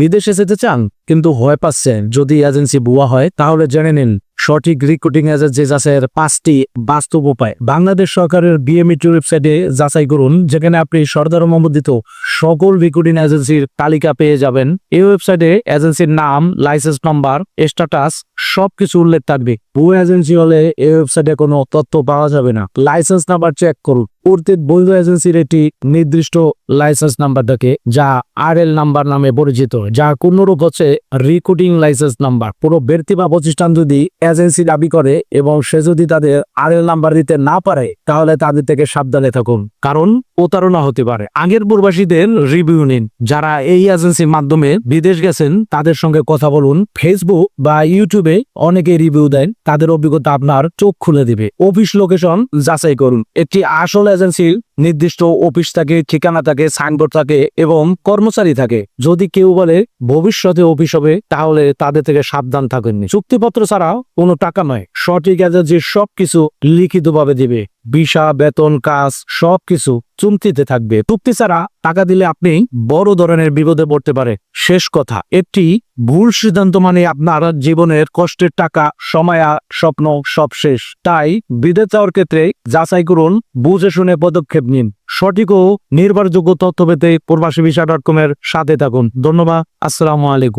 বিদেশে যেতে চান কিন্তু ভয় পাচ্ছেন যদি এজেন্সি বুয়া হয় তাহলে জেনে নিন। সঠিক রিক্রুটিং এজেন্সি যাচাইয়ের পাঁচটি বাস্তব উপায়। বাংলাদেশ সরকারের বিএমইটি ওয়েবসাইটে যাচাই করুন, যেখানে আপনি সরকার অনুমোদিত সকল রিক্রুটিং এজেন্সির তালিকা পেয়ে যাবেন। এই ওয়েবসাইটে এজেন্সির নাম লাইসেন্স নাম্বার স্ট্যাটাস সবকিছু উল্লেখ থাকবে। ভুয়া এজেন্সি হলে এই ওয়েবসাইটে কোনো তথ্য পাওয়া যাবে না। লাইসেন্স নাম্বার চেক করুন। প্রত্যেক বৈধ এজেন্সির একটি নির্দিষ্ট লাইসেন্স নাম্বার থাকে, যা আর এল নাম্বার নামে পরিচিত, যা কোনরূপ হচ্ছে রিক্রুটিং লাইসেন্স নাম্বার পুরো ব্যক্তি বা প্রতিষ্ঠান যদি এজেন্সি দাবি করে এবং সে যদি তাদের আর এল নাম্বার দিতে না পারে, তাহলে তাদের থেকে সাবধানে থাকুন। কারণ প্রতারণা হতে পারে। আগের পূর্বাসীদের রিভিউ নিন। যারা এই এজেন্সির মাধ্যমে বিদেশ গেছেন, তাদের সঙ্গে কথা বলুন। ফেসবুক বা ইউটিউবে অনেকে রিভিউ দেন। তাদের অভিজ্ঞতা আপনার চোখ খুলে দিবে। অফিস লোকেশন যাচাই করুন। একটি আসল এজেন্সির নির্দিষ্ট অফিস থাকে, ঠিকানা থাকে সাইনবোর্ড থাকে এবং কর্মচারী থাকে। যদি কেউ বলে ভবিষ্যতে অফিস হবে, তাহলে তাদের থেকে সাবধান থাকেননি। চুক্তিপত্র ছাড়াও কোনো টাকা নয়। সঠিক এজেন্সি সবকিছু লিখিতভাবে দিবে। ভিসা, বেতন, কাজ, সবকিছু চুমতিতে থাকবে। চুক্তি ছাড়া টাকা দিলে আপনি বড় ধরনের বিপদে পড়তে পারে। শেষ কথা, একটি ভুল সিদ্ধান্ত মানে আপনার জীবনের কষ্টের টাকা, সময় স্বপ্ন সব শেষ। তাই বিদেশ যাওয়ার ক্ষেত্রে যাচাই করুন, বুঝে শুনে পদক্ষেপ নিন। সঠিক ও নির্ভরযোগ্য তথ্য পেতে প্রবাসী ভিসা ডট কমের সাথে থাকুন। ধন্যবাদ, আসসালামু আলাইকুম।